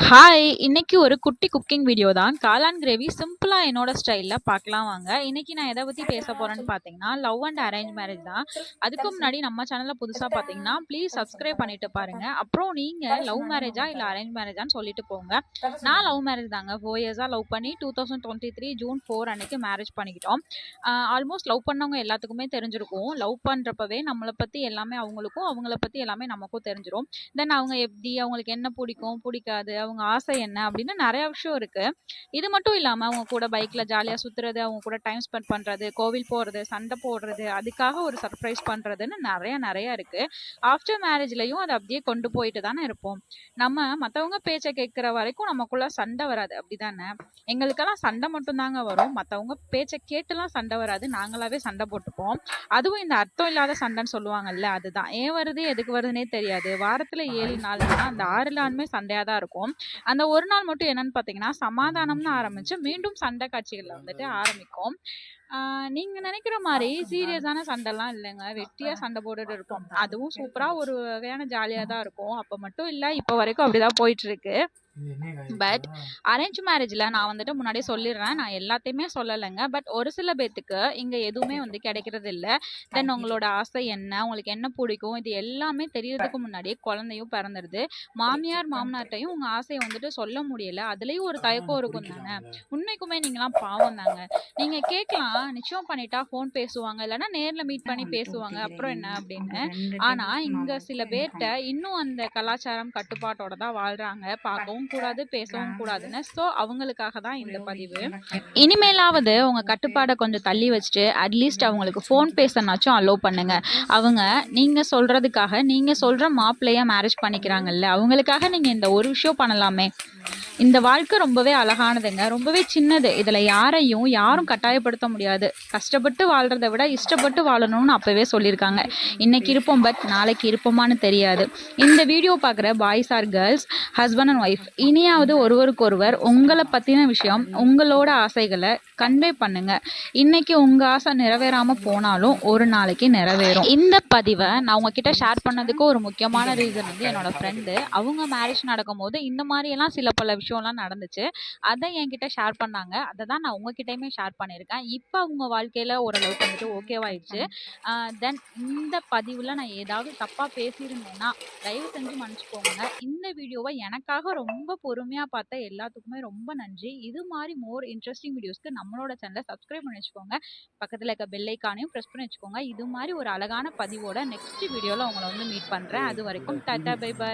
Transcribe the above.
Hi இன்னைக்கு ஒரு குட்டி குக்கிங் வீடியோ தான். காளான் கிரேவி சிம்பிளாக என்னோட ஸ்டைலில் பார்க்கலாம் வாங்க. இன்னைக்கு நான் எதை பற்றி பேச போகிறேன்னு பார்த்தீங்கன்னா லவ் அண்ட் அரேஞ்ச் மேரேஜ் தான். அதுக்கு முன்னாடி நம்ம சேனலில் புதுசாக பார்த்தீங்கன்னா ப்ளீஸ் சப்ஸ்கிரைப் பண்ணிட்டு பாருங்க. அப்புறம் நீங்கள் லவ் மேரேஜா இல்லை அரேஞ்ச் மேரேஜான்னு சொல்லிட்டு போங்க. நான் லவ் மேரேஜ் தாங்க. ஃபோர் இயர்ஸாக லவ் பண்ணி two thousand twenty three June four அன்னைக்கு மேரேஜ் பண்ணிக்கிட்டோம். ஆல்மோஸ்ட் லவ் பண்ணவங்க எல்லாத்துக்குமே தெரிஞ்சிருக்கும். லவ் பண்ணுறப்பவே நம்மளை பற்றி எல்லாமே அவங்களுக்கும் அவங்கள பற்றி எல்லாமே நமக்கும் தெரிஞ்சிரும். தென் அவங்க எப்படி அவங்களுக்கு என்ன பிடிக்கும் பிடிக்காது அவங்க ஆசை என்ன அப்படின்னு நிறைய விஷயம் இருக்கு. இது மட்டும் இல்லாம அவங்க கூட பைக்ல ஜாலியா சுத்துறது அவங்க கூட டைம் ஸ்பெண்ட் பண்றது கோவில் போறது சண்டை போடுறது அதுக்காக ஒரு சர்ப்ரைஸ் பண்றதுன்னு நிறைய நிறைய இருக்கு. ஆஃப்டர் மேரேஜ்லயும் அதை அப்படியே கொண்டு போயிட்டு தானே இருப்போம். நம்ம மத்தவங்க பேச்சை கேட்கிற வரைக்கும் நமக்குள்ள சண்டை வராது. அப்படிதானே? எங்களுக்கெல்லாம் சண்டை மட்டும்தாங்க வரும். மத்தவங்க பேச்சை கேட்டுலாம் சண்டை வராது. நாங்களாவே சண்டை போட்டுப்போம். அதுவும் இந்த அர்த்தம் இல்லாத சண்டைன்னு சொல்லுவாங்கல்ல அதுதான். ஏன் வருது எதுக்கு வருதுன்னே தெரியாது. வாரத்துல ஏழு நாள்னா அந்த ஆறு நாளுமே சண்டையா தான் இருக்கும். அந்த ஒரு நாள் மட்டும் என்னன்னு பாத்தீங்கன்னா சமாதானம்னு ஆரம்பிச்சு மீண்டும் சண்டை காட்சிகள்ல வந்துட்டு ஆரம்பிக்கும். நீங்க நினைக்கிற மாதிரி சீரியஸான சண்டைலாம் இல்லைங்க. வெட்டியா சண்டை போட்டுட்டு இருப்போம். அதுவும் சூப்பரா ஒரு வகையான ஜாலியா தான் இருக்கும். அப்ப மட்டும் இல்ல இப்ப வரைக்கும் அப்படிதான் போயிட்டு இருக்கு பட் அரேஞ்ச் மேரேஜ்ல நான் வந்துட்டு முன்னாடியே சொல்லிடுறேன் நான் எல்லாத்தையுமே சொல்லலைங்க. பட் ஒரு சில பேத்துக்கு இங்க எதுவுமே வந்து கிடைக்கிறது இல்ல. தென் உங்களோட ஆசை என்ன? உங்களுக்கு என்ன பிடிக்கும்? இது எல்லாமே தெரியறதுக்கு முன்னாடியே குழந்தையும் பிறந்துடுது மாமியார் மாமனார்ட்டையும் உங்க ஆசையை வந்துட்டு சொல்ல முடியல. அதுலயும் ஒரு தயக்கம் இருக்கும் தானே. உண்மைக்குமே நீங்களாம் பாவம் தாங்க. நீங்க கேட்கலாம் நிச்சயம் பண்ணிட்டா ஃபோன் பேசுவாங்க. இல்லைன்னா நேர்ல மீட் பண்ணி பேசுவாங்க. அப்புறம் என்ன அப்படின்னு. ஆனா இங்க சில பேர்ட்ட இன்னும் அந்த கலாச்சாரம் கட்டுப்பாட்டோட தான் வாழ்றாங்க. பார்க்கவும் கூடாது பேசவும் கூடாதுன்னு. ஸோ அவங்களுக்காக தான் இந்த பதிவு. இனிமேலாவது உங்க கட்டுப்பாடை கொஞ்சம் தள்ளி வச்சுட்டு அட்லீஸ்ட் அவங்களுக்கு ஃபோன் பேசனாச்சும் அலோவ் பண்ணுங்க. அவங்க நீங்க சொல்றதுக்காக நீங்க சொல்ற மாப்பிள்ளைய மேரேஜ் பண்ணிக்கிறாங்கல்ல அவங்களுக்காக நீங்க இந்த ஒரு விஷயம் பண்ணலாமே. இந்த வாழ்க்கை ரொம்பவே அழகானதுங்க. ரொம்பவே சின்னது. இதில் யாரையும் யாரும் கட்டாயப்படுத்த முடியாது. கஷ்டப்பட்டு வாழ்கிறத விட இஷ்டப்பட்டு வாழணும்னு அப்போவே சொல்லியிருக்காங்க. இன்றைக்கி இருப்போம் பட் நாளைக்கு இருப்போமான்னு தெரியாது. இந்த வீடியோ பார்க்குற boys or girls husband and wife இனியாவது ஒருவருக்கொருவர் உங்களை பற்றின விஷயம் உங்களோட ஆசைகளை கன்வே பண்ணுங்கள் இன்றைக்கி உங்கள் ஆசை நிறைவேறாமல் போனாலும் ஒரு நாளைக்கு நிறைவேறும். இந்த பதிவை நான் உங்ககிட்ட ஷேர் பண்ணதுக்கு ஒரு முக்கியமான ரீசன் வந்து என்னோடய ஃப்ரெண்டு அவங்க மேரேஜ் நடக்கும்போது இந்த மாதிரியெல்லாம் சில பல விஷயம் விஷயம்லாம் நடந்துச்சு. அதை என்கிட்ட ஷேர் பண்ணாங்க. அதை தான் நான் உங்ககிட்டயுமே ஷேர் பண்ணியிருக்கேன். இப்போ அவங்க வாழ்க்கையில ஓரளவுக்கு வந்துட்டு ஓகேவாயிடுச்சு தென் இந்த பதிவில் நான் ஏதாவது தப்பாக பேசியிருந்தேன்னா தயவு செஞ்சு மன்னிச்சுக்கோங்க. இந்த வீடியோவை எனக்காக ரொம்ப பொறுமையாக பார்த்த எல்லாத்துக்குமே ரொம்ப நன்றி. இது மாதிரி மோர் இன்ட்ரெஸ்டிங் வீடியோஸ்க்கு நம்மளோட சேனலை சப்ஸ்கிரைப் பண்ணி வச்சுக்கோங்க. பக்கத்தில் இருக்க பெல் ஐக்கானையும் ப்ரெஸ் பண்ணி வச்சுக்கோங்க. இது மாதிரி ஒரு அழகான பதிவோட நெக்ஸ்ட் வீடியோவில் உங்களை வந்து மீட் பண்ணுறேன் அது வரைக்கும் டாட்டா பை பை